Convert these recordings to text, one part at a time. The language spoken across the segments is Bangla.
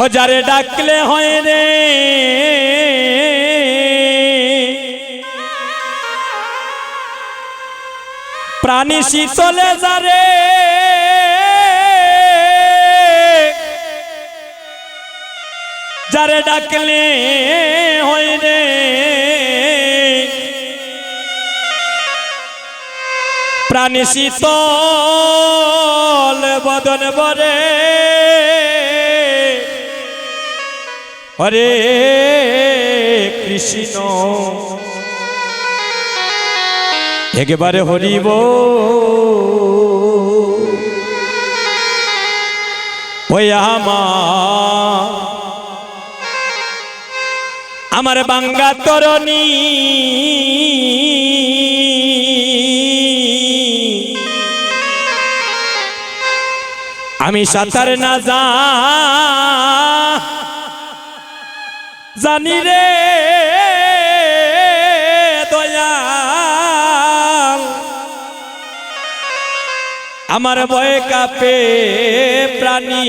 ও যারে ডাকলে হয় রে। প্রাণী শীতলে যারে। যারে ডাকলে হয় রে। প্রাণী শীতল বদন বরে হরে কৃষ্ণ। একেবারে হরিব ওই আমা। আমার বাঙ্গা তরণী। আমি সাঁতার না যা জানি রে দয়াল। আমার ভয়ে কাপে প্রাণী।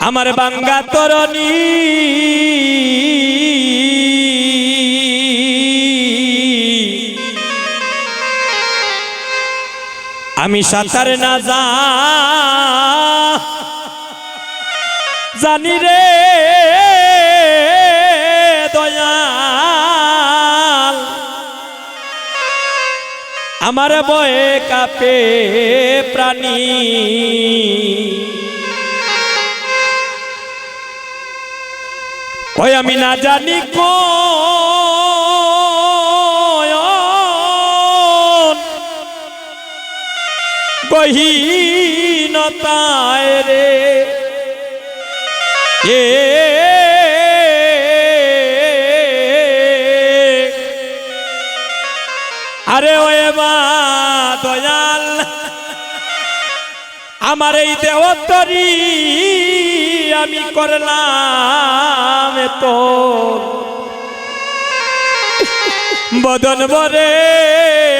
আমার বাঙ্গা তরণী। আমি সাঁতার না যা। জানি রে দয়াল। আমার বয়ে কাপে প্রাণী। ওই আমি না জানি কোন গহীনতায় রে। এ আরে ওয়ে মা দয়াল, আমার এই দেহতরি আমি করলাম তো। বদন বরে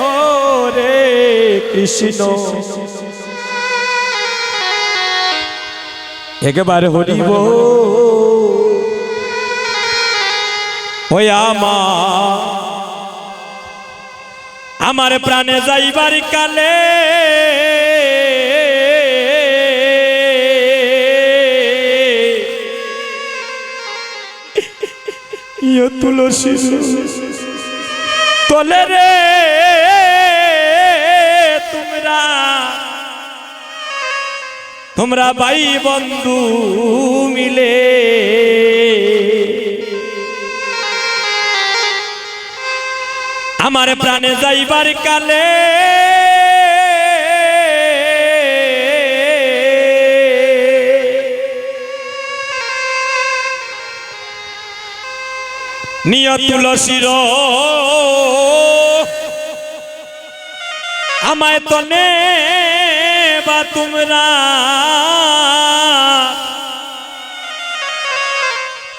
হরে কৃষ্ণ। একেবারে হরিব। আমার প্রাণে যাইবার কালে তুলসী তলে রে তোমরা তোমরা ভাই বন্ধু মিলে। আমার প্রাণে যাইবার কালে নিয় তুলসীর আমায় তনে তোমরা।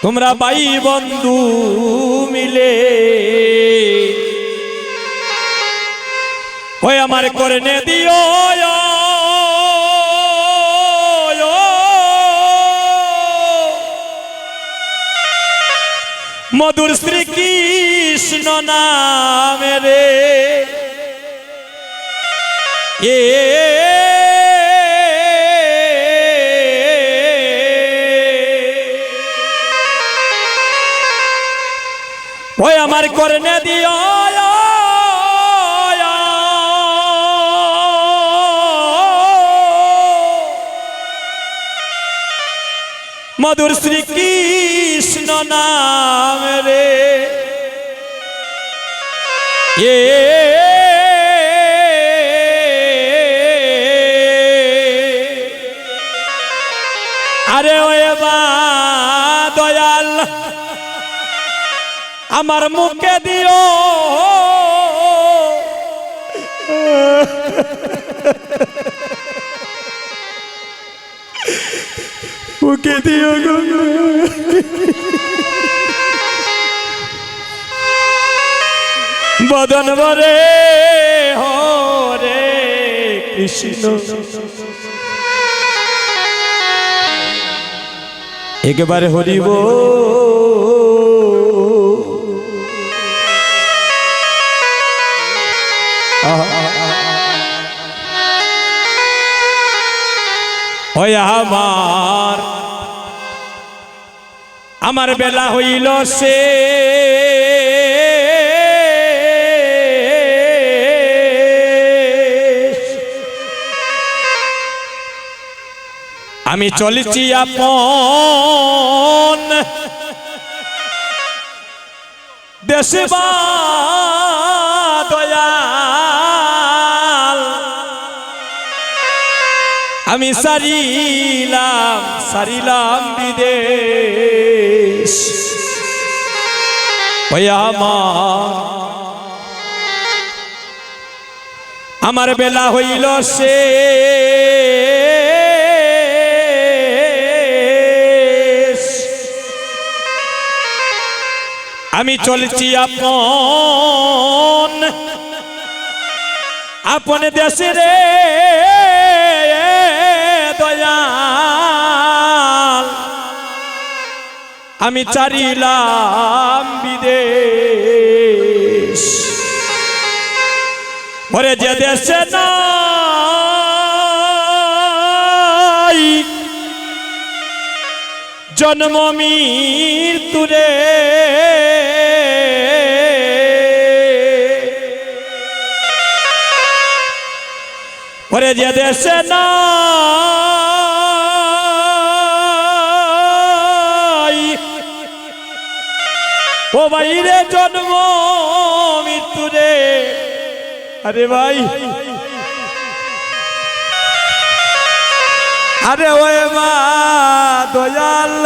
তোমরা ভাই বন্ধু মিলে। ওই আমার করে নে দিও মধুর শ্রীকৃষ্ণ নামে রে। এ ওই করে করনে দিও মধুর শ্রী কৃষ্ণ নাম রে। এ আমার মুখে দিও। মুখে দিও গো। বদন বরে হরে কৃষ্ণ। একবারে হরিব। ওই আমার আমার বেলা হইল সে। আমি চলেছি আপন দেশে আমি সারিলাম সারিলাম বিদেশ। আমার বেলা হইল সে আমি চলছি আপন আপন দেশে রে। আমি চারিলাম বিদেশ। ওরে যে দেশে নাই জন্ম মৃত্যুরে। ওরে যে দেশে নাই ও বাইরে জন্ম মৃত্যুরে আরে ভাই। আরে ওই মা, দয়াল।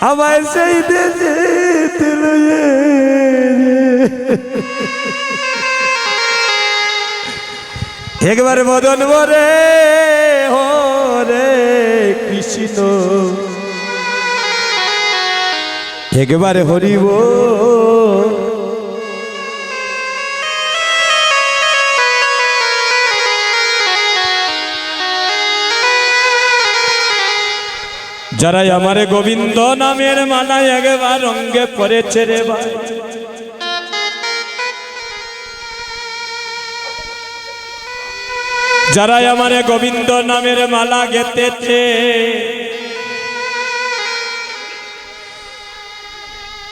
আমায় সেই দেশে একবার মদন বরে, হো রে কৃষ্ণ একবারে হরিব। যারা আমারে গোবিন্দ নামের মালায় একবার রঙ্গে পড়েছে রে ভাই। যারা আমারে গোবিন্দ নামের মালা গেতেছে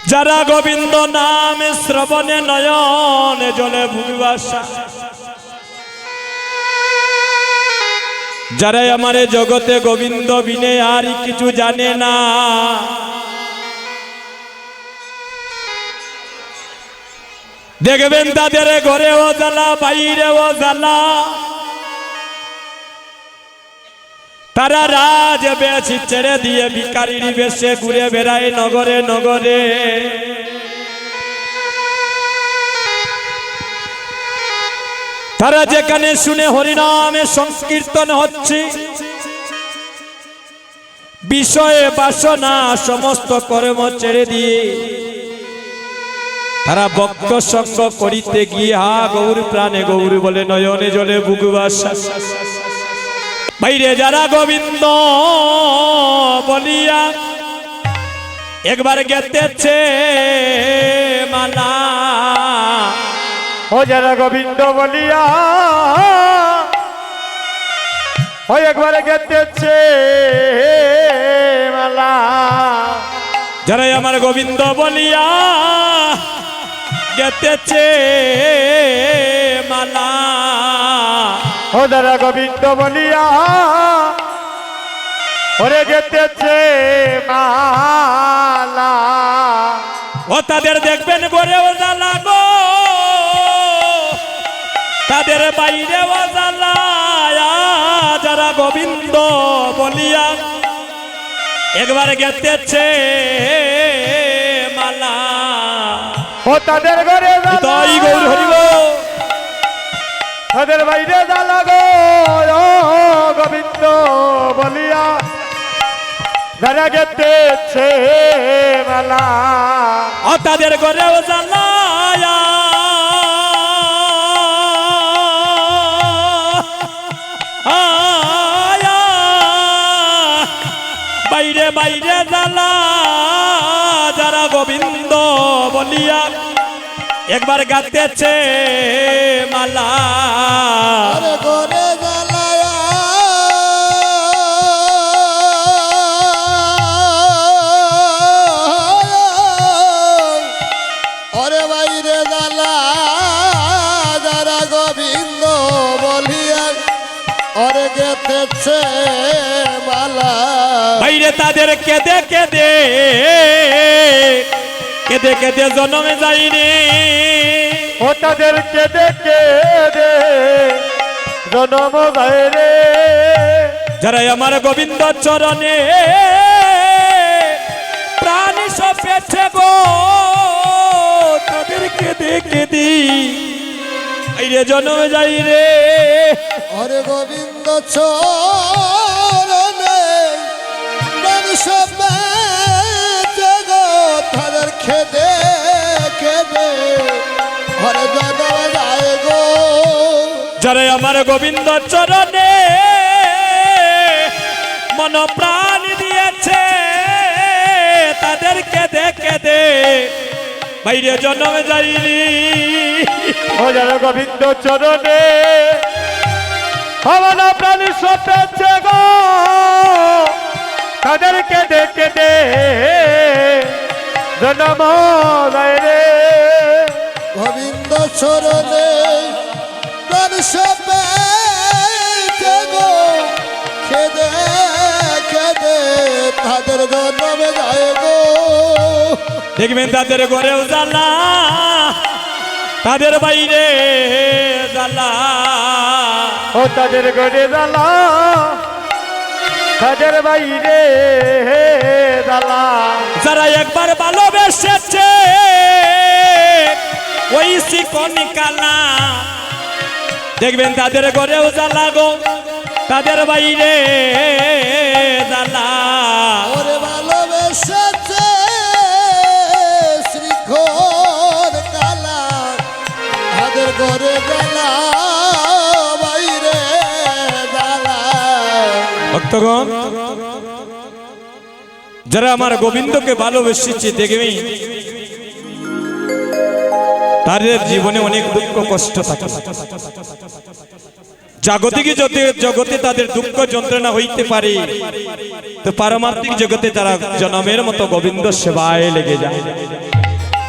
যারা গোবিন্দ নাম শ্রবণে নয়ন জলে ভুবিবাসা যারা আমারে জগতে গোবিন্দ বিনে আর কিছু জানে না। দেখবেন তাদের ঘরে ও জ্বালা বাইরে ও জ্বালা তারা রাজ বেশি ছেড়ে দিয়ে ভিকারির বেশে ঘুরে বেড়ায় নগরে নগরে। তারা যেখানে শুনে হরিনামে সংকীর্তন হচ্ছে, বিষয়ে বাসনা সমস্ত কর্ম ছেড়ে দিয়ে। তারা বক্ষ সঙ্গ করিতে গিয়ে, হা, গৌর প্রাণে গৌর বলে নয়নে জলে বুকুবাসা বাইরে যারা গোবিন্দ বলিয়া একবার গেতেছে মালা। ও যারা গোবিন্দ বলিয়া ও একবারে গেতেছে মালা। যারা আমার গোবিন্দ বলিয়া গেতেছে যারা গোবিন্দ বলিয়া ওরে গেতেছে মালা। ও তাদের দেখবেন গরে ও জ্বালা গো। তাদের বাইরে ও জ্বালা যারা গোবিন্দ বলিয়া একবার গেতেছে মালা। ও তাদের ঘরে তাই গৌর হরিব তাদের বাইরে দালাগো গো। গোবিন্দ বলিয়া ধরা গেতেছে মালা। ও তাদের ঘরেও জ্বালায়া বাইরে বাইরে জ্বালা যারা গোবিন্দ বলিয়া একবার গাতেছে মালা। করে গেতেছে মালা। বাইরে তাদের কেঁদে কেঁদে কেঁদে কেঁদে জন্মে যায়নি ও তাদের কেঁদে কেঁদে জনম বাইরে যারা আমার গোবিন্দ চরণে প্রাণ সপেছে গো তাদের কেঁদে কেঁদি। বাইরে জন্মে যাই রে হরে গোবিন্দ চরণে খেদে খেদে। হরে জনম যায় গো। যারা আমার গোবিন্দ চরণে মন প্রাণ দিয়েছে তাদের কেঁদে কেঁদে বাইরে জন্ম যাইনি। ও যারা গোবিন্দ চরণে আমার প্রাণী সপেছে গো। তাদের কেঁদে কেঁদে গোবিন্দ চরণে গো। খেদে খেদে তাদের জনম যায় গো। দেখবেন তাদের ঘরেও জ্বালা তাদের বাইরে জ্বালা। ও তাদের গড়ে জ্বালা তাদের বাইরে একবার ভালোবেসেছে। ওই শিকন কালা দেখবেন তাদের ঘরেও জ্বালা গো। তাদের বাইরে জ্বালা। ওরে ভালোবেসেছে শ্রীঘর কালা। তাদের ঘরে জ্বালা বাইরে জ্বালা। ভক্তগণ যারা আমার গোবিন্দকে ভালোবেসেছে, দেখবি? তাদের জীবনে অনেক দুঃখ, কষ্ট থাকে। জাগতিক জগতে তাদের দুঃখ যন্ত্রণা হইতে পারে, তো পারমার্থিক জগতে তারা জনমের মতো গোবিন্দ সেবায় লেগে যায়।